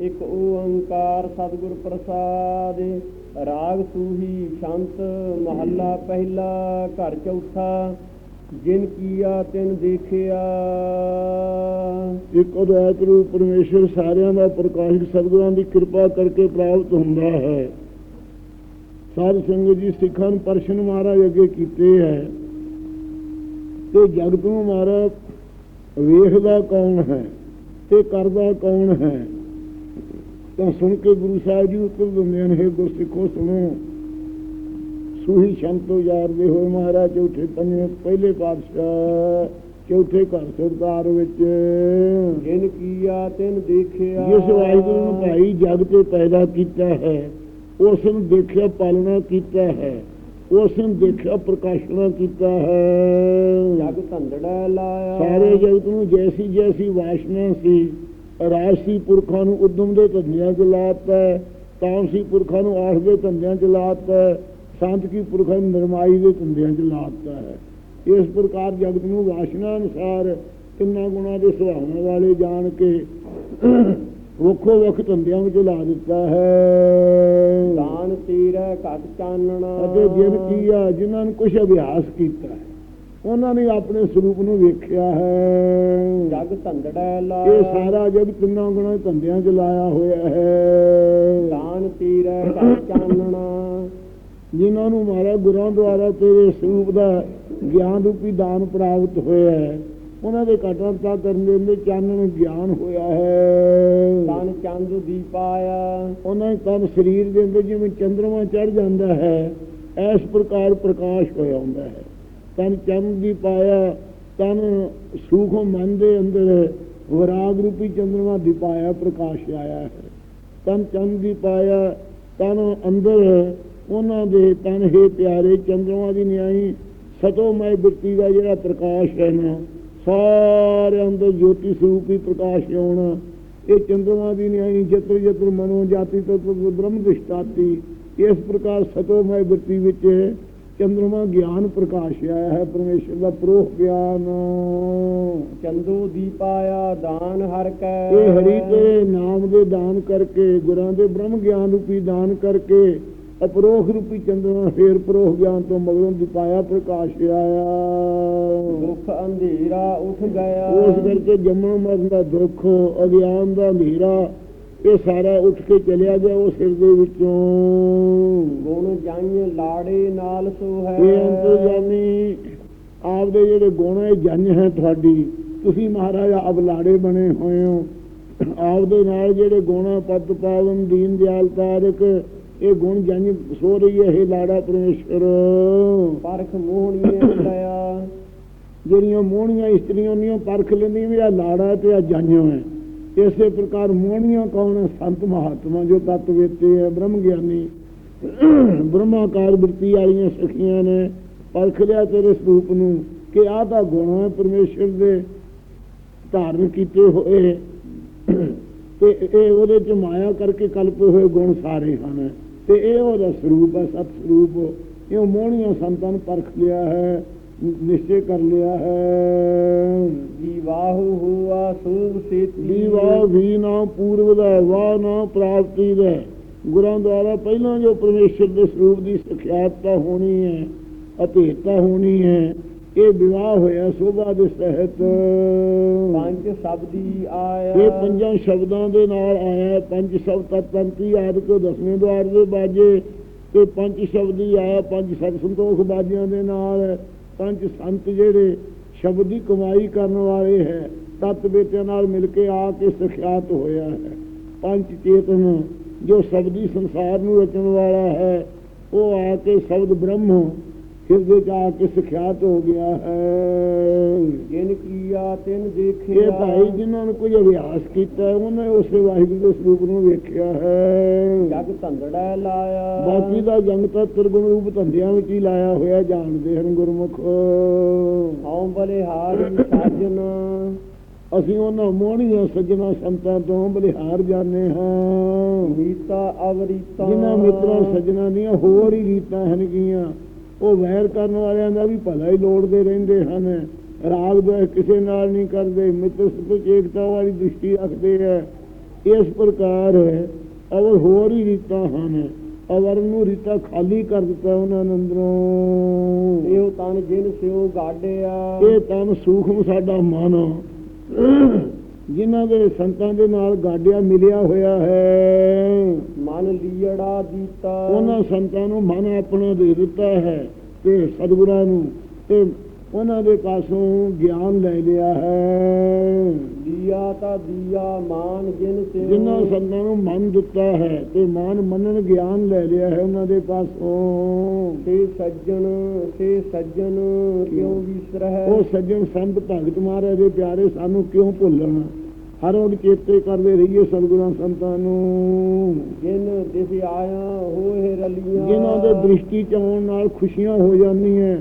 ਇੱਕ ਓੰਕਾਰ ਸਤਿਗੁਰ ਪ੍ਰਸਾਦ, ਰਾਗ ਸੂਹੀ ਸ਼ੰਤ, ਮਹੱਲਾ ਪਹਿਲਾ, ਘਰ ਚੌਥਾ, ਜਿਨ ਕੀਆ ਤਿਨ ਦੇਖਿਆ। ਇੱਕ ਅਦੈਤ ਰੂਪ ਪਰਮੇਸ਼ਰ ਸਾਰਿਆਂ ਦਾ ਪ੍ਰਕਾਸ਼ਕ ਸਤਿਗੁਰਾਂ ਦੀ ਕਿਰਪਾ ਕਰਕੇ ਪ੍ਰਾਪਤ ਹੁੰਦਾ ਹੈ। ਸਾਧ ਸੰਗਤ ਜੀ ਸਿੱਖਾਂ ਨੂੰ ਪਰਸ਼ਨ ਮਹਾਰਾਜ ਅੱਗੇ ਕੀਤੇ ਹੈ ਤੇ ਜਗਤ ਨੂੰ ਮਹਾਰਾਜ ਵੇਖਦਾ ਕੌਣ ਹੈ ਤੇ ਕਰਦਾ ਕੌਣ ਹੈ? ਤਾਂ ਸੁਣ ਕੇ ਗੁਰੂ ਸਾਹਿਬ ਜੀ ਉੱਤਰ ਦਿੰਦੇ ਨੇ "ਹੇ ਗੁਰਸਿੱਖੋ ਸੁਣੋ। ਸੂਹੀ ਸ਼ੰਤੋ ਯਾਰ ਦੇ ਹੋਏ ਮਹਾਰਾਜ ਚੌਥੇ ਪੰਜਵੇਂ ਪਹਿਲੇ ਪਾਤਸ਼ਾਹ ਚੌਥੇ ਘਰ ਸਰਦਾਰ ਵਿੱਚ। ਜਿਨ ਕੀਆ ਤਿਨ ਦੇਖਿਆ। ਜਿਸ ਵਾਹਿਗੁਰੂ ਨੂੰ ਭਾਈ ਜਗ ਤੇ ਪੈਦਾ ਕੀਤਾ ਹੈ ਉਸ ਨੂੰ ਦੇਖਿਆ ਪਾਲਣਾ ਕੀਤਾ ਹੈ ਉਸ ਨੂੰ ਦੇਖਿਆ ਪ੍ਰਕਾਸ਼ਨਾ ਕੀਤਾ ਹੈ। ਜਗ ਧੰਦੜਾ ਲਾਇਆ। ਸਾਰੇ ਜਗਤ ਨੂੰ ਜੈਸੀ ਜੈਸੀ ਵਾਸ਼ਨਾ ਸੀ। ਰਾਜਸੀ ਪੁਰਖਾਂ ਨੂੰ ਉਦਮ ਦੇ ਧੰਦਿਆਂ ਚ ਲਾਤਾ ਤਾਮਸੀ ਪੁਰਖਾਂ ਨੂੰ ਆਠ ਦੇ ਧੰਦਿਆਂ ਚ ਲਾਤਾ ਸੰਤ ਕੀ ਪੁਰਖਾਂ ਨੂੰ ਨਿਰਮਾਈ ਦੇ ਧੰਦਿਆਂ ਚ ਲਾਤਾ ਹੈ ਇਸ ਪ੍ਰਕਾਰ ਜਗਤ ਨੂੰ ਵਾਸ਼ਨਾ ਅਨੁਸਾਰ ਤਿੰਨਾਂ ਗੁਣਾਂ ਦੇ ਸੁਭਾਵਾਂ ਵਾਲੇ ਜਾਣ ਕੇ ਵੱਖੋ ਵੱਖ ਧੰਦਿਆਂ ਵਿੱਚ ਲਾ ਦਿੱਤਾ ਹੈ। ਦਾਨ ਤੀਰੈ ਘਟ ਚਾਨਣਾ। ਅਤੇ ਜਿਨ ਕੀ ਆ ਜਿਨ੍ਹਾਂ ਨੇ ਕੁਝ ਅਭਿਆਸ ਕੀਤਾ ਹੈ। ਉਹਨਾਂ ਨੇ ਆਪਣੇ ਸਰੂਪ ਨੂੰ ਵੇਖਿਆ ਹੈ। ਜਗ ਧੰਦੜਾ ਲਾਇਆ ਇਹ ਸਾਰਾ ਜਗ ਤਿੰਨਾਂ ਗੁਣਾਂ ਧੰਦਿਆਂ 'ਚ ਲਾਇਆ ਹੋਇਆ ਹੈ। ਦਾਨ ਤੀਰੈ ਚਾਨਣਾ। ਜਿਨ੍ਹਾਂ ਨੂੰ ਮਾਰਾ ਗੁਰਾਂ ਦੁਆਰਾ ਤੇਰੇ ਸਰੂਪ ਦਾ ਗਿਆਨ ਰੂਪੀ ਦਾਨ ਪ੍ਰਾਪਤ ਹੋਇਆ ਹੈ। ਉਹਨਾਂ ਦੇ ਕਟਰਤਾ ਕਰਨ ਦੇ ਅੰਦਰ ਚਾਨਣ ਗਿਆਨ ਹੋਇਆ ਹੈ। ਤਨ ਚੰਦ ਦੀਪਾਇਆ ਉਹਨਾਂ ਦੇ ਤਨ ਸਰੀਰ ਦੇ ਅੰਦਰ ਜਿਵੇਂ ਚੰਦਰਮਾ ਚੜ ਜਾਂਦਾ ਹੈ ਇਸ ਪ੍ਰਕਾਰ ਪ੍ਰਕਾਸ਼ ਹੋਇਆ ਹੁੰਦਾ ਹੈ। ਤਨ ਚੰਦ ਦੀ ਪਾਇਆ, ਤਨ ਸੂਖੋ ਮਨ ਦੇ ਅੰਦਰ ਵਿਰਾਗ ਰੂਪੀ ਚੰਦਰਮਾ ਦੀ ਪਾਇਆ, ਪ੍ਰਕਾਸ਼ ਆਇਆ ਹੈ। ਤਨ ਚੰਦ ਦੀ ਪਾਇਆ, ਤਨ ਅੰਦਰ ਉਹਨਾਂ ਦੇ ਤਨ ਹੈ ਪਿਆਰੇ ਚੰਦਰਮਾ ਦੀ ਨਿਆਈ ਸਤੋਮੈ ਬਿਰਤੀ ਦਾ ਜਿਹੜਾ ਪ੍ਰਕਾਸ਼ ਹੈ ਨਾ ਸਾਰੇ ਅੰਦਰ ਜੋਤੀ ਸਰੂਪ ਹੀ ਪ੍ਰਕਾਸ਼ ਆਉਣਾ। ਇਹ ਚੰਦਰਮਾ ਦੀ ਨਿਆਈ ਜਤਰ ਜਤਰ ਮਨੋ ਜਾਤੀ ਤਤ ਬ੍ਰਹਮ ਦਿਸ਼ਟਾਤੀ, ਇਸ ਪ੍ਰਕਾਰ ਸਤੋਮੈ ਬਿਰਤੀ ਵਿੱਚ ਚੰਦਰਮਾ ਗਿਆਨ ਪ੍ਰਕਾਸ਼ ਆਇਆ ਹੈ ਪਰਮੇਸ਼ਰ ਦਾ ਪ੍ਰੋਹ ਗਿਆਨ। ਚੰਦੂ ਦੀਪਾਇਆ ਦਾਨ ਹਰ ਕੈ। ਇਹ ਹਰੀ ਤੇਰੇ ਨਾਮ ਦੇ ਦਾਨ ਕਰਕੇ ਗੁਰਾਂ ਦੇ ਬ੍ਰਹਮ ਗਿਆਨ ਰੂਪੀ ਦਾਨ ਕਰਕੇ ਅਪਰੋਖ ਰੂਪੀ ਚੰਦਰਮਾ ਫੇਰ ਪ੍ਰੋਹ ਗਿਆਨ ਤੋਂ ਮਗਰੋਂ ਦਿਪਾਇਆ ਪ੍ਰਕਾਸ਼ ਆਇਆ। ਦੁੱਖ ਅੰਧੇਰਾ ਉੱਠ ਗਿਆ। ਉਸ ਕਰਕੇ ਜੰਮਣ ਮਰਨ ਦਾ ਦੁੱਖ ਅਗਿਆਨ ਦਾ ਹਨੇਰਾ ਇਹ ਸਾਰਾ ਉੱਠ ਕੇ ਚਲਿਆ ਗਿਆ ਉਸ ਹਿਰਦੇ ਵਿੱਚੋਂ। ਗੁਣ ਜੰਨ ਲਾੜੇ ਨਾਲ ਸੋ ਹੈ। ਇਹ ਅੰਤਰਜਾਮੀ ਆਪਦੇ ਜਿਹੜੇ ਗੁਣ ਹੈ ਜੰਜ ਹੈ ਤੁਹਾਡੀ। ਤੁਸੀਂ ਮਹਾਰਾਜ ਆਪ ਲਾੜੇ ਬਣੇ ਹੋਏ ਹੋ। ਆਪਦੇ ਨਾਲ ਜਿਹੜੇ ਗੁਣ ਪਦ ਪਾਵਨ ਦੀਨ ਦਿਆਲ ਤਾਰਕ ਇਹ ਗੁਣ ਜੰਜ ਸੋ ਰਹੀ ਹੈ ਇਹ ਲਾੜਾ ਪਰਮੇਸ਼ਰ ਪਰਖ ਮੋਹਣੀਏ ਦਇਆ ਜਿਹੜੀਆਂ ਮੋਹਣੀਆਂ ਇਸਤਰੀਆਂ ਨੀਆਂ ਪਰਖ ਲੈਂਦੀਆਂ ਵੀ ਆ ਲਾੜਾ ਤੇ ਆ ਜਾਂਝੋ ਹੈ। ਇਸੇ ਪ੍ਰਕਾਰ ਮੋਹਣੀਆਂ ਕੌਣ ਹੈ? ਸੰਤ ਮਹਾਤਮਾ, ਜੋ ਤਤ ਵੇਤੇ ਹੈ, ਬ੍ਰਹਮ ਗਿਆਨੀ। ਬ੍ਰਹਮਾਕਾਰ ਬਿਰਤੀ ਵਾਲੀਆਂ ਸਖੀਆਂ ਨੇ, ਪਰਖ ਲਿਆ ਤੇਰੇ ਸਰੂਪ ਨੂੰ ਕਿ ਆਹ ਤਾਂ ਗੁਣ ਹੈ, ਪਰਮੇਸ਼ਰ ਦੇ ਧਾਰਨ ਕੀਤੇ ਹੋਏ। ਤੇ ਇਹ ਉਹਦੇ ਚ ਮਾਇਆ ਕਰਕੇ ਕਲਪੇ ਹੋਏ ਗੁਣ ਸਾਰੇ ਹਨ। ਤੇ ਇਹ ਉਹਦਾ ਸਰੂਪ ਹੈ, ਸਤ ਸਰੂਪ। ਇਹ ਮੋਹਣੀਆਂ ਸੰਤਾਂ ਨੂੰ ਪਰਖ ਲਿਆ ਹੈ। ਨਿਸ਼ਚੈ ਕਰ ਲਿਆ ਹੈ। ਜੀਵਾਹੂ ਹੁਆ ਸੂਭ ਸੇਤੀ। ਦੀਵਾ ਵੀ ਨਾ ਪੂਰਵ ਦਾ ਵਾਹ ਨਾ ਪ੍ਰਾਪਤੀ ਦਾ। ਗੁਰਾਂ ਦੁਆਰਾ ਪਹਿਲਾਂ ਜੋ ਪਰਮੇਸ਼ਰ ਦੇ ਸਰੂਪ ਦੀ ਸਖਿਆਤਤਾ ਹੋਣੀ ਹੈ ਅਭੇਤਾ ਹੋਣੀ ਹੈ ਇਹ ਵਿਵਾਹ ਹੋਇਆ ਸੋਭਾ ਦੇ ਸਹਿਤ। ਪੰਜ ਸ਼ਬਦੀ ਆਇਆ। ਇਹ ਪੰਜਾਂ ਸ਼ਬਦਾਂ ਦੇ ਨਾਲ ਆਇਆ। ਪੰਜ ਸ਼ਬਦ ਤਤੰਤੀ ਆਦਿ ਕੋ ਦਸਵੇਂ ਦੁਆਰ ਦੇ ਬਾਜੇ। ਤੇ ਪੰਜ ਸ਼ਬਦੀ ਆਇਆ ਪੰਜ ਸਤ ਸੰਤੋਖ ਬਾਜਿਆਂ ਦੇ ਨਾਲ। ਪੰਜ ਸੰਤ ਜਿਹੜੇ ਸ਼ਬਦ ਦੀ ਕਮਾਈ ਕਰਨ ਵਾਲੇ ਹੈ, ਤਤ ਬੇਟਿਆਂ ਨਾਲ ਮਿਲ ਕੇ ਆ ਕੇ ਸਖਿਆਤ ਹੋਇਆ ਹੈ। ਪੰਜ ਚੇਤਨ ਜੋ ਸ਼ਬਦੀ ਸੰਸਾਰ ਨੂੰ ਰਚਣ ਵਾਲਾ ਹੈ, ਉਹ ਆ ਕੇ ਸ਼ਬਦ ਬ੍ਰਹਮ ਹਿਰਦੇ ਚ ਆ ਕੇ ਸਖਿਆਤ ਹੋ ਗਿਆ ਹੈ। ਜਿਨ ਕੀਆ ਤਿਨ ਦੇਖਿਆ ਇਹ ਭਾਈ ਜਿਨ੍ਹਾਂ ਨੇ ਕੋਈ ਅਭਿਆਸ ਕੀਤਾ ਉਹਨਾਂ ਉਸੇ ਵਾਹਿਗੁਰੂ ਦੇ ਸਰੂਪ ਨੂੰ ਵੇਖਿਆ ਹੈ। ਜਗ ਧੰਦੜਾ ਲਾਇਆ। ਬਾਕੀ ਦਾ ਜੰਗ ਤਾਂ ਤਿਰਗੁਣ ਰੂਪ ਧੰਦਿਆਂ ਵਿੱਚ ਹੀ ਲਾਇਆ ਹੋਇਆ ਜਾਣਦੇ ਹਨ ਗੁਰਮੁਖ। ਹਉ ਬਲਿਹਾਰੀ ਸਾਜਨ ਅਸੀਂ ਉਹਨਾਂ ਮੋਹਣੀਆਂ ਸੱਜਣਾ ਸੰਤਾਂ ਤੋਂ ਬਲਿਹਾਰ ਜਾਂਦੇ ਹਾਂ। ਮੀਤਾ ਅਵਰੀਤਾ। ਜਿਨ੍ਹਾਂ ਮਿੱਤਰਾਂ ਸੱਜਣਾ ਦੀਆਂ ਹੋਰ ਹੀ ਰੀਤਾਂ ਹਨ ਗੀਆਂ ਉਹ ਵੈਰ ਕਰਨ ਵਾਲਿਆਂ ਦਾ ਵੀ ਭਲਾ ਹੀ ਲੋੜਦੇ ਰਹਿੰਦੇ ਹਨ। ਰਾਗ ਦਾ ਕਿਸੇ ਨਾਲ ਨਹੀਂ ਕਰਦੇ ਮਿੱਤਰ ਸੁਖ ਏਕਤਾ ਵਾਲੀ ਦ੍ਰਿਸ਼ਟੀ ਰੱਖਦੇ ਹੈ ਇਸ ਪ੍ਰਕਾਰ ਅਵਰ ਹੋਰ ਹੀ ਰੀਤਾਂ ਹਨ ਅਵਰ ਨੂੰ ਰੀਤਾਂ ਖਾਲੀ ਕਰ ਦਿੱਤਾ ਉਹਨਾਂ ਅੰਦਰੋਂ। ਇਹੋ ਤਨ ਜਿਨ ਸਿਓ ਗਾਡਿਆ ਇਹ ਤਨ ਸੂਖਮ ਸਾਡਾ ਮਨ ਜਿਨ੍ਹਾਂ ਦੇ ਸੰਤਾਂ ਦੇ ਨਾਲ ਗਾਡਿਆ ਮਿਲਿਆ ਹੋਇਆ ਹੈ। ਮਨ ਲੀੜਾ ਦੀਤਾ। ਉਹਨਾਂ ਸੰਤਾਂ ਨੂੰ ਮਨ ਆਪਣਾ ਦੇ ਦਿੱਤਾ ਹੈ ਤੇ ਸਤਿਗੁਰਾਂ ਨੂੰ ਤੇ ਉਹਨਾਂ ਦੇ ਪਾਸੋਂ ਗਿਆਨ ਲੈ ਲਿਆ ਹੈ। ਦੀਆ ਤਾਂ ਦੀਆ ਮਾਨ ਜਿਨ ਸਿਓ ਜਿਨ੍ਹਾਂ ਸੰਤਾਂ ਨੂੰ ਮਨ ਦਿੱਤਾ ਹੈ ਤੇ ਮਨ ਮੰਨਣ ਗਿਆਨ ਲੈ ਲਿਆ ਹੈ ਉਹਨਾਂ ਦੇ ਪਾਸੋਂ। ਸੇ ਸੱਜਣ ਸੇ ਸੱਜਣ ਕਿਉ ਵਿਸਰਹਿ ਉਹ ਸੱਜਣ ਸੰਤ ਭਗਤ ਮਹਾਰਾਜ ਦੇ ਪਿਆਰੇ ਸਾਨੂੰ ਕਿਉਂ ਭੁੱਲਣ? ਹਰ ਵਕਤ ਚੇਤੇ ਕਰਦੇ ਰਹੀਏ ਸਤਿਗੁਰਾਂ ਸੰਤਾਂ ਨੂੰ। ਜਿਨ ਦਿਸ ਆਇਆ ਹੋਏ ਰਲੀਆਂ। ਜਿਨ੍ਹਾਂ ਦੇ ਦ੍ਰਿਸ਼ਟੀ ਚ ਆਉਣ ਨਾਲ ਖੁਸ਼ੀਆਂ ਹੋ ਜਾਂਦੀਆਂ।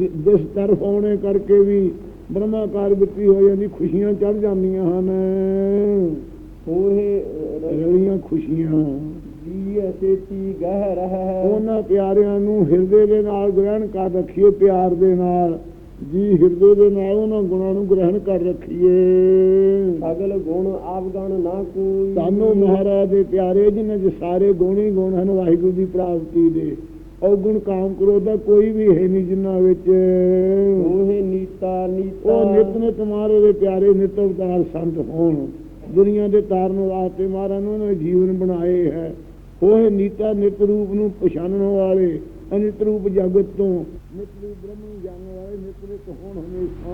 ਜਿਸ ਤਰਫ ਆਉਣੇ ਕਰਕੇ ਵੀ ਬ੍ਰਹਮਾਕਾਰ ਬਿੱਤੀ ਹੋ ਜਾਂਦੀ ਖੁਸ਼ੀਆਂ ਚੜ ਜਾਂਦੀਆਂ ਹਨ। ਹੋਏ ਰਲੀਆਂ ਖੁਸ਼ੀਆਂ। ਜੀ ਸੇਤੀ ਗਹਿ ਰਹਿ ਉਹਨਾਂ ਪਿਆਰਿਆਂ ਨੂੰ ਹਿਰਦੇ ਦੇ ਨਾਲ ਗ੍ਰਹਿਣ ਕਰ ਰੱਖੀਏ ਪਿਆਰ ਦੇ ਨਾਲ। ਜੀ ਹਿਰਦੇ ਦੇ ਨਾਲ ਉਹਨਾਂ ਗੁਣਾਂ ਨੂੰ ਗ੍ਰਹਿਣ ਕਰ ਰੱਖੀਏ। ਸਗਲ ਗੁਣ ਆਵਗਣ ਨਾ ਕੋਈ। ਸਾਨੂੰ ਮਹਾਰਾਜ ਦੇ ਪਿਆਰੇ ਜਿਨ੍ਹਾਂ ਦੇ ਸਾਰੇ ਗੁਣ ਗੁਣ ਹਨ ਵਾਹਿਗੁਰੂ ਦੀ ਪ੍ਰਾਪਤੀ ਦੇ। ਔਗੁਣ ਕਾਮ ਕ੍ਰੋਧ ਦਾ ਕੋਈ ਵੀ ਹੈ ਨਹੀਂ ਜਿਨ੍ਹਾਂ ਵਿੱਚ। ਹੋਏ ਨੀਤਾ ਨੀਤਾ। ਉਹ ਨਿਤ ਨਿਤ ਮਾਰੇ ਦੇ ਪਿਆਰੇ ਨਿਤ ਅਵਤਾਰ ਸੰਤ ਹੋਣ। ਦੁਨੀਆ ਦੇ ਤਾਰਨ ਵਾਸਤੇ ਮਹਾਰਾਜ ਨੇ ਉਹਨਾਂ ਨੇ ਜੀਵਨ ਬਣਾਏ ਹੈ। ਹੋਏ ਨੀਤਾ ਨਿਤ ਰੂਪ ਨੂੰ ਪਛਾਣਨ ਵਾਲੇ। ਅਨਿਤ ਰੂਪ ਜਗਤ ਤੋਂ। ਨਿਤ ਰੂਪ ਬ੍ਰਹਮ ਨੂੰ ਜਾਣਨ ਵਾਲੇ ਨਿਤ ਨਿਤ ਹੋਣ ਹਮੇਸ਼ਾ।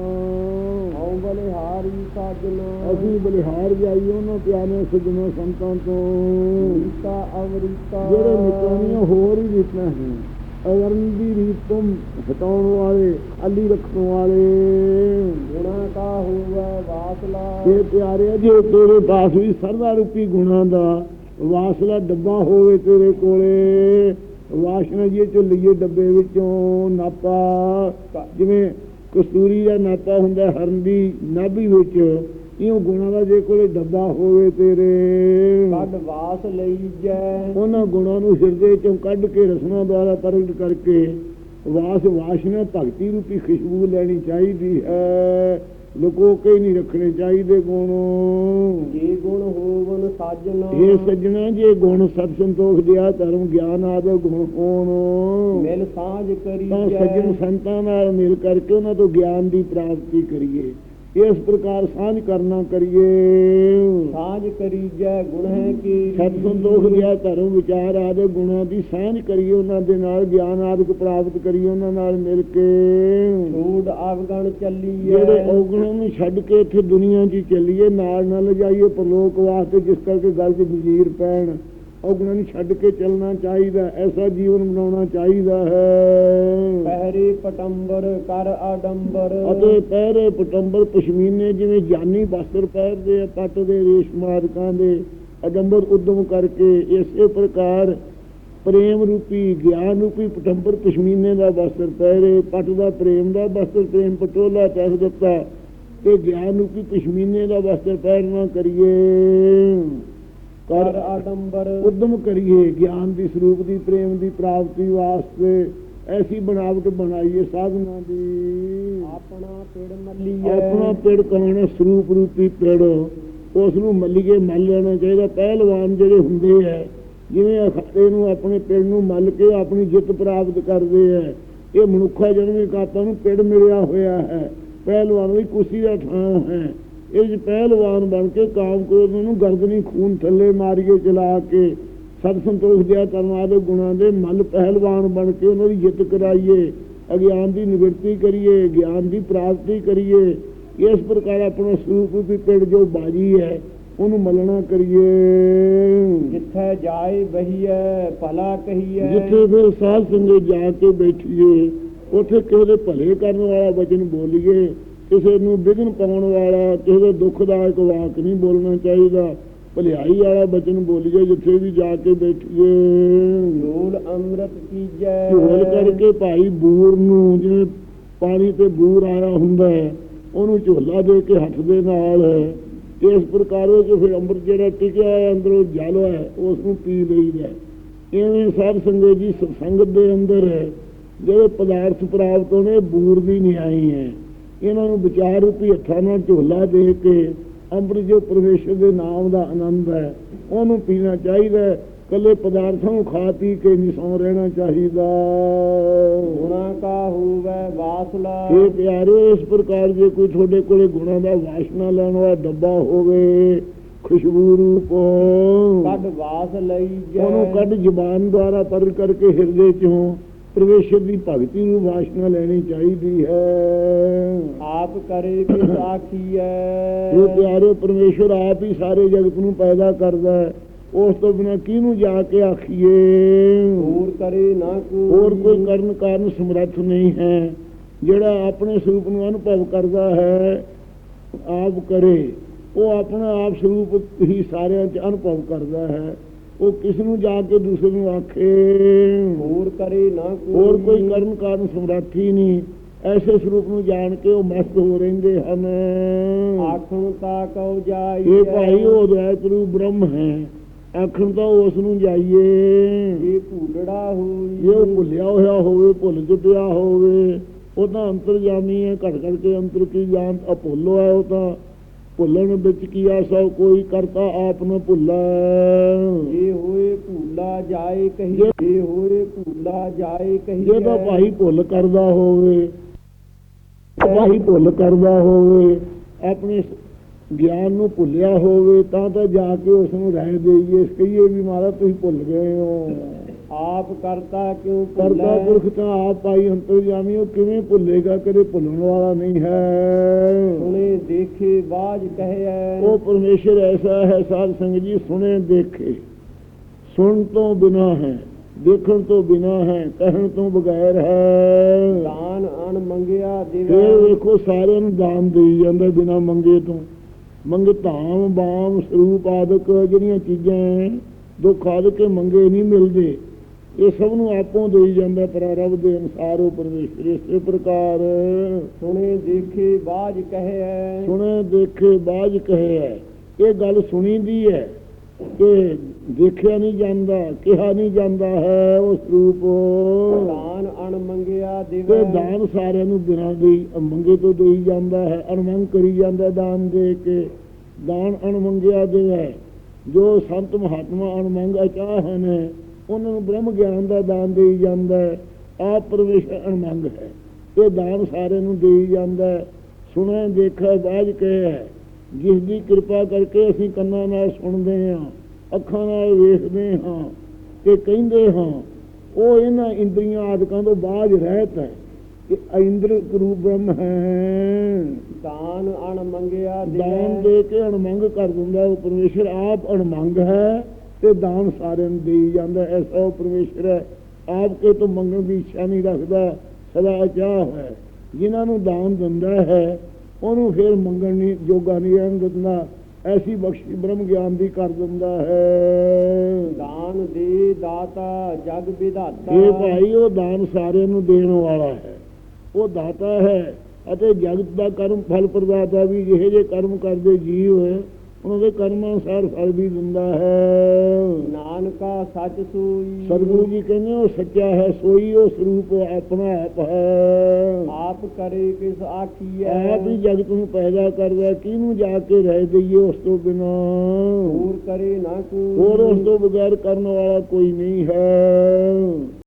ਅਸੀਂ ਬਲਿਹਾਰ ਉਹਨਾਂ ਪਿਆਰੇ ਸੰਤਾਂ ਤੋਂ। ਅਵਰੀਤਾ ਜਿਹੜੇ ਹੋਰ ਹੀ ਰੀਤਾਂ ਹਨ ਅਵਰਨ ਦੀ ਰੀਤ ਤੋਂ ਹਟਾਉਣ ਵਾਲੇ ਖਾਲੀ ਰੱਖਣ ਵਾਲੇ। ਗੁਣਾ ਕਾ ਹੋਵੇ ਵਾਸਲਾ। ਇਹ ਪਿਆਰੇ ਜੇ ਤੇਰੇ ਪਾਸ ਵੀ ਸਰਦਾ ਰੂਪੀ ਗੁਣਾ ਦਾ ਵਾਸਲਾ ਡੱਬਾ ਹੋਵੇ ਤੇਰੇ ਕੋਲੇ। ਵਾਸ਼ਨਾ ਜੀ ਚ ਲਈਏ ਡੱਬੇ ਵਿੱਚੋਂ ਨਾਪਾ ਜਿਵੇਂ ਕਸਤੂਰੀ ਦਾ ਨਾਪਾ ਹੁੰਦਾ ਹਰਨ ਦੀ ਨਾਭੀ ਵਿੱਚ ਇਉਂ ਗੁਣਾ ਦਾ ਜੇ ਕੋਲੇ ਡੱਬਾ ਹੋਵੇ ਤੇਰੇ। ਕੱਢ ਵਾਸ ਲਈ ਜੈ। ਉਹਨਾਂ ਗੁਣਾਂ ਨੂੰ ਹਿਰਦੇ ਚੋਂ ਕੱਢ ਕੇ ਰਸਨਾ ਦੁਆਰਾ ਪ੍ਰਗਟ ਕਰਕੇ ਵਾਸ ਵਾਸ਼ਨਾ ਭਗਤੀ ਰੂਪੀ ਖੁਸ਼ਬੂ ਲੈਣੀ ਚਾਹੀਦੀ ਹੈ। ਲੁਕੋ ਕੇ ਨਹੀਂ ਰੱਖਣੇ ਚਾਹੀਦੇ ਗੁਣ। ਜੇ ਗੁਣ ਹੋਵਨ ਸਾਜਨ। ਇਹ ਸੱਜਣਾ ਜੇ ਗੁਣ ਸਤ ਸੰਤੋਖ ਦਿਆ ਧਰਮ ਗਿਆਨ ਆਦਿ ਗੁਣ ਹੋਣ ਮਿਲ ਸਾਂਝ ਕਰੀ ਤਾਂ ਸੱਜਣ ਸੰਤਾਂ ਨਾਲ ਮਿਲ ਕਰਕੇ ਉਹਨਾਂ ਤੋਂ ਗਿਆਨ ਦੀ ਪ੍ਰਾਪਤੀ ਕਰੀਏ। ਇਸ ਪ੍ਰਕਾਰ ਸਾਂਝ ਕਰਨਾ ਕਰੀਏ। ਸਾਂਝ ਕਰੀ ਜੈ ਗੁਣ ਹੈ ਕੀ? ਸਤ ਸੰਤੋਖ ਦਿਆ ਧਰਮ ਵਿਚਾਰ ਆਦਿ ਗੁਣਾਂ ਦੀ ਸਾਂਝ ਕਰੀਏ ਉਹਨਾਂ ਦੇ ਨਾਲ ਗਿਆਨ ਆਦਿਕ ਪ੍ਰਾਪਤ ਕਰੀਏ ਉਹਨਾਂ ਨਾਲ ਮਿਲ ਕੇ। ਛੂੜ ਆਵਗਣ ਚੱਲੀਏ ਜਿਹੜੇ ਔਗਣਾਂ ਨੂੰ ਛੱਡ ਕੇ ਇੱਥੇ ਦੁਨੀਆ 'ਚ ਚੱਲੀਏ ਨਾਲ ਨਾ ਲਿਜਾਈਏ ਪਰਲੋਕ ਵਾਸਤੇ ਜਿਸ ਕਰਕੇ ਗੱਲ 'ਚ ਵਜ਼ੀਰ ਪੈਣ। ਔਗਣਾਂ ਨੂੰ ਛੱਡ ਕੇ ਚੱਲਣਾ ਚਾਹੀਦਾ ਐਸਾ ਜੀਵਨ ਬਣਾਉਣਾ ਚਾਹੀਦਾ ਹੈ। ਪਹਿਰੇ ਪਟੰਬਰ ਕਰ ਆਡੰਬਰ। ਅਤੇ ਪਹਿਰੇ ਪਟੰਬਰ ਪਸ਼ਮੀਨੇ ਜਿਵੇਂ ਜਾਨੀ ਬਸਤਰ ਪਹਿਰਦੇ ਆ ਪੱਟ ਦੇ ਰੇਸ਼ਮ ਆਦਿਕਾਂ ਦੇ ਅਡੰਬਰ ਉਦਮ ਕਰਕੇ ਇਸੇ ਪ੍ਰਕਾਰ ਪ੍ਰੇਮ ਰੂਪੀ ਗਿਆਨ ਰੂਪੀ ਪਟੰਬਰ ਪਸ਼ਮੀਨੇ ਦਾ ਬਸਤਰ ਪਹਿਰੇ ਪੱਟ ਦਾ ਪ੍ਰੇਮ ਦਾ ਬਸਤਰ ਪ੍ਰੇਮ ਪਟੋਲਾ ਪਹਿਰ ਦਿੱਤਾ ਤੇ ਗਿਆਨ ਰੂਪੀ ਪਸ਼ਮੀਨੇ ਦਾ ਬਸਤਰ ਪਹਿਰਨਾ ਕਰੀਏ। ਕਰ ਆਡੰਬਰ। ਉਦਮ ਕਰੀਏ ਗਿਆਨ ਦੀ ਸਰੂਪ ਦੀ ਪ੍ਰੇਮ ਦੀ ਪ੍ਰਾਪਤੀ ਵਾਸਤੇ। ਐਸੀ ਬਣਾਵਟ ਬਣਾਈਏ ਸਾਧਨਾ ਦੀ। ਆਪਣਾ ਪਿੜ ਮੱਲੀਏ। ਆਪਣਾ ਪਿੜ ਕਹਣਾ ਸਰੂਪ ਰੂਪੀ ਪਿੜ। ਉਸ ਨੂੰ ਮੱਲੀਏ ਮੱਲ ਲੈਣਾ ਚਾਹੀਦਾ। ਪਹਿਲਵਾਨ ਜਿਹੜੇ ਹੁੰਦੇ ਹੈ ਜਿਵੇਂ ਅਖਾੜੇ ਨੂੰ ਆਪਣੇ ਪਿੜ ਨੂੰ ਮੱਲ ਕੇ ਆਪਣੀ ਜਿੱਤ ਪ੍ਰਾਪਤ ਕਰਦੇ ਹੈ ਇਹ ਮਨੁੱਖਾ ਜਨਮ ਆਪਾਂ ਨੂੰ ਪਿੜ ਮਿਲਿਆ ਹੋਇਆ ਹੈ। ਪਹਿਲਵਾਨ ਦੀ ਕੁਰਸੀ ਦਾ ਥਾਂ ਹੈ। ਇਹ ਪਹਿਲਵਾਨ ਬਣ ਕੇ ਕਾਮ ਕ੍ਰੋਧ ਨੂੰ ਗਰਦਨੀ ਖੂਨ ਥੱਲੇ ਮਾਰੀਏ ਚਲਾ ਕੇ ਸਤ ਸੰਤੋਖ ਦਿਆ ਕਰਨ ਵਾਲੇ ਗੁਣਾਂ ਦੇ ਮੱਲ ਪਹਿਲਵਾਨ ਬਣ ਕੇ ਉਹਨਾਂ ਦੀ ਜਿੱਤ ਕਰਾਈਏ ਅਗਿਆਨ ਦੀ ਨਿਵਰਤੀ ਕਰੀਏ ਗਿਆਨ ਦੀ ਪ੍ਰਾਪਤੀ ਕਰੀਏ ਇਸ ਪ੍ਰਕਾਰ ਆਪਣਾ ਸਰੂਪ ਰੂਪੀ ਪਿੰਡ ਜੋ ਬਾਜੀ ਹੈ ਉਹਨੂੰ ਮਲਣਾ ਕਰੀਏ। ਜਿੱਥੇ ਜਾਏ ਬਹੀਏ ਭਲਾ ਕਹੀਏ ਜਿੱਥੇ ਫਿਰ ਸਾਧ ਸੰਗਤ ਜਾ ਕੇ ਬੈਠੀਏ ਉੱਥੇ ਕਿਸੇ ਦੇ ਭਲੇ ਕਰਨ ਵਾਲਾ ਵਚਨ ਬੋਲੀਏ ਕਿਸੇ ਨੂੰ ਵਿਘਨ ਪਾਉਣ ਵਾਲਾ ਕਿਸੇ ਦੇ ਦੁੱਖਦਾਇਕ ਵਾਕ ਨਹੀਂ ਬੋਲਣਾ ਚਾਹੀਦਾ। ਭਲਾਈ ਵਾਲਾ ਵਚਨ ਬੋਲੀਏ ਜਿੱਥੇ ਵੀ ਜਾ ਕੇ ਬੈਠੀਏ। ਝੋਲ ਅੰਮ੍ਰਿਤ ਕੀਜੈ ਝੋਲ ਕਰਕੇ ਭਾਈ ਬੂਰ ਨੂੰ ਜਿਵੇਂ ਪਾਣੀ ਤੇ ਬੂਰ ਆਇਆ ਹੁੰਦਾ ਹੈ ਉਹਨੂੰ ਝੋਲਾ ਦੇ ਕੇ ਹੱਥ ਦੇ ਨਾਲ ਇਸ ਪ੍ਰਕਾਰ ਉਹ ਫਿਰ ਅੰਮ੍ਰਿਤ ਜਿਹੜਾ ਟਿਕਿਆ ਹੈ ਅੰਦਰੋਂ ਜਲ ਹੈ ਉਸ ਨੂੰ ਪੀ ਲਈਦਾ ਇਵੇਂ ਸਾਧ ਸੰਗਤ ਜੀ ਸੰਗਤ ਦੇ ਅੰਦਰ ਜਿਹੜੇ ਪਦਾਰਥ ਪ੍ਰਾਪਤ ਹੋਣੇ ਬੂਰ ਦੀ ਨਿਆਈ ਹੈ। ਇਹਨਾਂ ਨੂੰ ਵਿਚਾਰ ਰੂਪੀ ਹੱਥਾਂ ਨਾਲ ਝੋਲਾ ਦੇ ਕੇ ਅੰਮ੍ਰਿਤ ਜੋ ਪਰਮੇਸ਼ਰ ਦੇ ਨਾਮ ਦਾ ਆਨੰਦ ਹੈ ਉਹਨੂੰ ਪੀਣਾ ਚਾਹੀਦਾ ਹੈ ਕੱਲੇ ਪਦਾਰਥਾਂ ਨੂੰ ਖਾ ਪੀ ਕੇ ਨਹੀਂ ਸੌਂ ਰਹਿਣਾ ਚਾਹੀਦਾ। ਗੁਣਾ ਕਾ ਹੋਵੇ ਵਾਸਲਾ ਇਹ ਪਿਆਰੇ ਇਸ ਪ੍ਰਕਾਰ ਜੇ ਕੋਈ ਤੁਹਾਡੇ ਕੋਲੇ ਗੁਣਾਂ ਦਾ ਵਾਸ਼ਨਾ ਲੈਣ ਵਾਲਾ ਡੱਬਾ ਹੋਵੇ ਖੁਸ਼ਬੂ ਰੂਪ ਕੱਢ ਵਾਸ ਲਈ ਜੈ। ਉਹਨੂੰ ਕੱਢ ਜ਼ਬਾਨ ਦੁਆਰਾ ਪਰ ਕਰਕੇ ਹਿਰਦੇ ਚੋਂ। ਪਰਮੇਸ਼ਰ ਦੀ ਭਗਤੀ ਨੂੰ ਵਾਸ਼ਨਾ ਲੈਣੀ ਚਾਹੀਦੀ ਹੈ। ਆਪ ਕਰੇ ਕਿਸ ਆਖੀਐ ਇਹ ਪਿਆਰੇ ਪਰਮੇਸ਼ਰ ਆਪ ਹੀ ਸਾਰੇ ਜਗਤ ਨੂੰ ਪੈਦਾ ਕਰਦਾ ਹੈ। ਉਸ ਤੋਂ ਬਿਨਾਂ ਕਿਹਨੂੰ ਜਾ ਕੇ ਆਖੀਏ? ਹੋਰ ਕਰੇ ਨਾ ਕੋਈ। ਹੋਰ ਕੋਈ ਕਰਨ ਕਾਰਨ ਸਮਰੱਥ ਨਹੀਂ ਹੈ। ਜਿਹੜਾ ਆਪਣੇ ਸਰੂਪ ਨੂੰ ਅਨੁਭਵ ਕਰਦਾ ਹੈ ਆਪ ਕਰੇ। ਉਹ ਆਪਣਾ ਆਪ ਸਰੂਪ ਹੀ ਸਾਰਿਆਂ 'ਚ ਅਨੁਭਵ ਕਰਦਾ ਹੈ। ਉਹ ਕਿਸ ਨੂੰ ਜਾ ਕੇ ਦੂਸਰੇ ਨੂੰ ਆਖੇ? ਹੋਰ ਕਰੇ ਨਾ ਕੋਈ। ਹੋਰ ਕੋਈ ਕਰਨ ਕਾਰਨ ਸਮਰੱਥ ਨਹੀਂ। ਐਸੇ ਸਰੂਪ ਨੂੰ ਜਾਣ ਕੇ ਉਹ ਮਸਤ ਹੋ ਰਹਿੰਦੇ ਹਨ। ਆਖਣ ਤਾ ਕਉ ਜਾਈ ਇਹ ਭਾਈ ਉਹ ਦਇਤ ਰੂਪ ਬ੍ਰਹਮ ਹੈ। ਆਖਣ ਤਾਂ ਉਸ ਨੂੰ ਜਾਈਏ। ਇਹ ਭੂਲੜਾ ਹੋਈ। ਉਹ ਭੁੱਲਿਆ ਹੋਇਆ ਹੋਵੇ ਭੁੱਲ ਚ ਪਿਆ ਹੋਵੇ ਉਹ ਤਾਂ ਅੰਤਰਜਾਮੀ ਹੈ। ਘੜ ਘੜ ਕੇ ਅੰਤਰ ਕੀ ਜਾਣ ਅਪੋਲੋ ਹੈ ਉਹ ਤਾਂ। ਭੁੱਲਣ ਵਿੱਚ ਕੀ ਆਸਾ ਕੋਈ ਕਰਤਾ ਆਪ न ਭੁੱਲਾ। ਜੇ ਹੋਏ ਭੂਲਾ ਜਾਏ ਕਹੀ ਜੇ- ਹੋਏ ਭੂਲਾ ਜਾਏ ਕਹੀ ਜੇ ਤਾਂ ਭਾਈ ਭੁੱਲ ਕਰਦਾ ਹੋਵੇ ਭਾਈ ਭੁੱਲ ਕਰਦਾ ਹੋਵੇ ਆਪਣੇ ਗਿਆਨ ਨੂੰ ਭੁੱਲਿਆ ਹੋਵੇ ਤਾਂ ਤਾਂ ਜਾ ਕੇ ਉਸ ਨੂੰ ਰਹਿ ਦੇਈਏ। ਕਹੀਏ ਵੀ ਮਹਾਰਾਜ ਤੁਸੀਂ ਭੁੱਲ ਗਏ ਹੋ। ਆਪ ਕਰਤਾ ਕਿਉਂ ਕਰਤਾ ਭੁੱਲੈ ਪੁਰਖ ਤਾਂ ਆਪ ਪਾਈ ਅੰਤਰਜਾਮੀ ਉਹ ਕਿਵੇਂ ਭੁੱਲੇਗਾ? ਕਦੇ ਭੁੱਲਣ ਵਾਲਾ ਨਹੀਂ ਹੈ। ਸੁਣੇ ਦੇਖੇ ਬਾਜ ਕਹਿਐ ਉਹ ਪਰਮੇਸ਼ਰ ਐਸਾ ਹੈ ਸਾਧ ਸੰਗਤ ਜੀ ਸੁਣੇ ਦੇਖੇ। ਸੁਣ ਤੋਂ ਬਿਨਾ ਹੈ ਦੇਖਣ ਤੋਂ ਬਿਨਾ ਹੈ ਕਹਿਣ ਤੋਂ ਬਗੈਰ ਹੈ। ਦਾਨ ਅਣ ਮੰਗਿਆ ਇਹ ਦਿਵੈ ਵੇਖੋ ਸਾਰਿਆਂ ਨੂੰ ਦਾਨ ਦੇਈ ਜਾਂਦਾ ਬਿਨਾ ਮੰਗੇ ਤੋਂ। ਮੰਗ ਧਾਮ ਬਾਮ ਸਰੂਪ ਆਦਿਕ ਜਿਹੜੀਆਂ ਚੀਜ਼ਾਂ ਦੁੱਖ ਆਦਿਕ ਮੰਗੇ ਨਹੀਂ ਮਿਲਦੇ। ਇਹ ਸਭ ਨੂੰ ਆਪੋਂ ਦੇਈ ਜਾਂਦਾ ਪ੍ਰਰਬ ਦੇ ਅਨਸਾਰ ਉਹ ਪਰਮੇਸ਼ਰ ਇਸੇ ਪ੍ਰਕਾਰ। ਸੁਣੇ ਦੇਖੇ ਬਾਜ ਕਹਿਐ ਸੁਣੇ ਦੇਖੇ ਬਾਜ ਕਹੇ ਹੈ। ਇਹ ਗੱਲ ਸੁਣੀ ਦੀ ਹੈ ਕਿ ਦੇਖਿਆ ਨਹੀਂ ਜਾਂਦਾ ਕਿਹਾ ਨਹੀਂ ਜਾਂਦਾ ਹੈ ਉਹ ਸਰੂਪ ਦਾਨ ਅਣ ਮੰਗਿਆ ਦਿਵੈ। ਦਾਨ ਸਾਰਿਆਂ ਨੂੰ ਬਿਨਾਂ ਦੇ ਮੰਗੇ ਤੋਂ ਦੇਈ ਜਾਂਦਾ ਹੈ ਅਣਮੰਗ ਕਰੀ ਜਾਂਦਾ ਦਾਨ ਦੇ ਕੇ। ਦਾਨ ਅਣਮੰਗਿਆ ਦੇ ਹੈ ਜੋ ਸੰਤ ਮਹਾਤਮਾ ਅਣਮੰਗ ਅਚਾਹ ਹਨ ਉਹਨਾਂ ਨੂੰ ਬ੍ਰਹਮ ਗਿਆਨ ਦਾ ਦਾਨ ਦੇਈ ਜਾਂਦਾ ਹੈ। ਆਪ ਪਰਮੇਸ਼ਰ ਅਣਮੰਗ ਹੈ। ਇਹ ਦਾਨ ਸਾਰਿਆਂ ਨੂੰ ਦੇਈ ਜਾਂਦਾ ਹੈ। ਸੁਣਿਆ ਦੇਖਿਆ ਬਾਜ ਹੈ। ਜਿਸ ਦੀ ਕਿਰਪਾ ਕਰਕੇ ਅਸੀਂ ਕੰਨਾਂ ਨਾਲ ਸੁਣਦੇ ਹਾਂ ਅੱਖਾਂ ਨਾਲ ਵੇਖਦੇ ਹਾਂ ਤੇ ਕਹਿੰਦੇ ਹਾਂ ਉਹ ਇਹਨਾਂ ਇੰਦਰੀਆਂ ਆਦਿਕਾਂ ਤੋਂ ਬਾਝ ਰਹਿਤ ਹੈ ਕਿ ਇੰਦਰ ਰੂਪ ਬ੍ਰਹਮ ਹੈ। ਦਾਨ ਅਣ ਮੰਗਿਆ ਦਾਨ ਦੇ ਕੇ ਅਣਮੰਗ ਕਰ ਦਿੰਦਾ ਉਹ ਪਰਮੇਸ਼ਰ ਆਪ ਅਣਮੰਗ ਹੈ। ਤੇ ਦਾਨ ਸਾਰਿਆਂ ਨੂੰ ਦੇਈ ਜਾਂਦਾ। ਐਸਾ ਉਹ ਪਰਮੇਸ਼ਰ ਹੈ ਆਪ ਕੇ ਤੋਂ ਮੰਗਣ ਦੀ ਇੱਛਾ ਨਹੀਂ ਰੱਖਦਾ ਸਦਾ ਅਚਾਹ ਹੈ। ਜਿਨ੍ਹਾਂ ਨੂੰ ਦਾਨ ਦਿੰਦਾ ਹੈ ਉਹਨੂੰ ਫਿਰ ਮੰਗਣ ਨਹੀਂ ਜੋਗਾ ਨਹੀਂ ਰਹਿਣ ਦਿੰਦਾ। ਐਸੀ ਬਖਸ਼ੀ ਬ੍ਰਹਮ ਗਿਆਨ ਦੀ ਕਰ ਦਿੰਦਾ ਹੈ। ਦਾਨ ਦੇ ਦਾਤਾ ਜਗ ਵਿਧਾਤਾ। ਇਹ ਭਾਈ ਉਹ ਦਾਨ ਸਾਰਿਆਂ ਨੂੰ ਦੇਣ ਵਾਲਾ ਹੈ ਉਹ ਦਾਤਾ ਹੈ ਅਤੇ ਜਗਤ ਦਾ ਕਰਮ ਫਲ ਪ੍ਰਦਾਤਾ ਵੀ ਜਿਹੇ ਜੇ ਕਰਮ ਕਰਦੇ ਜੀਵ ਉਹਨਾਂ ਦੇ ਕਰਮਾਂ ਅਨੁਸਾਰ ਫਲ ਵੀ ਦਿੰਦਾ ਹੈ। ਨਾਨਕਾ ਸੱਚ ਸੋਈ। ਸਤਿਗੁਰੂ ਜੀ ਕਹਿੰਦੇ ਉਹ ਸੱਚਾ ਹੈ ਸੋਈ ਉਹ ਸਰੂਪ ਆਪਣਾ ਆਪ ਹੈ। ਆਪ ਕਰੇ ਕਿਸ ਆਖੀਐ। ਆਪ ਹੀ ਜਗਤ ਨੂੰ ਪੈਦਾ ਕਰਦਾ ਕਿਹਨੂੰ ਜਾ ਕੇ ਰਹਿ ਦਈਏ ਉਸ ਤੋਂ ਬਿਨਾਂ? ਹੋਰ ਕਰੇ ਨਾ ਕੋਈ। ਹੋਰ ਉਸ ਤੋਂ ਬਗੈਰ ਕਰਨ ਵਾਲਾ ਕੋਈ ਨਹੀਂ ਹੈ।